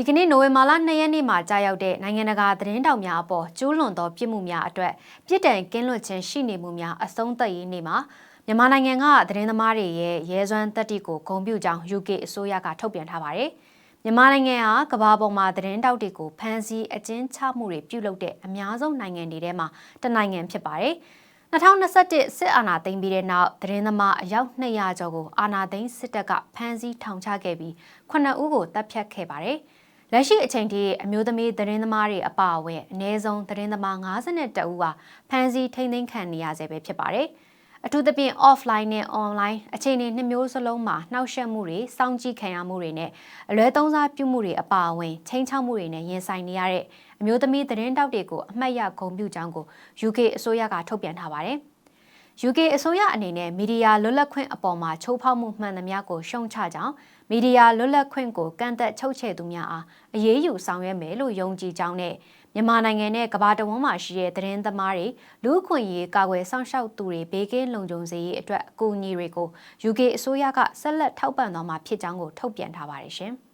ဒီကနေ့နိုဝင်ဘာလ2ရက်နေ့မှာကြာရောက်တဲ့နိုင်ငံတကာသတင်းတောက်များအပေါ်ကျူးလွန်သောပြစ်မှုများအတွက်ပြစ်ဒဏ်ကင်းလွတ်ခြင်းရှိနေမှုများအဆုံးသတ်ရေးနေ့မှာမြန်မာနိုင်ငံကသတင်းသမားတွေရဲ့ရဲစွမ်းတက်တီကိုဂုဏ်ပြုကြောင်း UK အစိုးရကထုတ်ပြန်ထားပါတယ်။မြန်မာနိုင်ငံဟာကမ္ဘာပေါ်မှာသတင်းတောက်တွေကိုဖမ်းဆီးအကျဉ်းချမှုတွေပြုလုပ်တဲ့အများဆုံးနိုင်ငံတွေထဲမှာတစ်နိုင်ငံဖြစ်ပါတယ်။2021စစ်အာဏာသိမ်းပြီးတဲ့နောက်သတင်းသမားအယောက်200ကျော်ကိုအာဏာသိမ်းစစ်တပ်ကဖမ်းဆီးထောင်ချခဲ့ပြီး9ဦးကိုတပ်ဖြတ်ခဲ့ပါတယ်။ လက်ရှိအချိန်ထိအမျိုးသမီးသတင်းသမားတွေအပါအဝင်အ ਨੇ ဆုံးသတင်းသမား52ဦးဟာဖမ်းဆီးထိန်းသိမ်းခံနေရဆဲပဲဖြစ်ပါတယ်။အထူးသဖြင့် offline နဲ့ online အခြေအနေနှစ်မျိုးစလုံးမှာနှောက်ယှက်မှုတွေစောင့်ကြည့်ခံရမှုတွေနဲ့အလွဲသုံးစားပြုမှုတွေအပါအဝင်ချိန်ချောက်မှုတွေနဲ့ရင်ဆိုင်နေရတဲ့အမျိုးသမီးသတင်းတောက်တွေကိုအမှတ်ရဂုဏ်ပြုကြောင်းကို UK အစိုးရကထုတ်ပြန်ထားပါတယ်။ UK အစိုးရအနေနဲ့မီဒီယာလွတ်လပ်ခွင့်အပေါ်မှာချိုးဖောက်မှုမှန်သမျှကိုရှုံချကြောင်းမီဒီယာလွတ်လပ်ခွင့်ကိုကန့်သက်ချုပ်ချယ်သူများအားအရေးယူဆောင်ရွက်မယ်လို့ယုံကြည်ကြောင်းနဲ့မြန်မာနိုင်ငံနဲ့ကမ္ဘာတဝန်းမှာရှိတဲ့သတင်းသမားတွေလူ့အခွင့်အရေးကာကွယ်စောင့်ရှောက်သူတွေဘေးကင်းလုံခြုံစေရေးအတွက်အကူအညီတွေကို UK အစိုးရကဆက်လက်ထောက်ပံ့သွားမှာဖြစ်ကြောင်းကိုထုတ်ပြန်ထားပါတယ်ရှင်။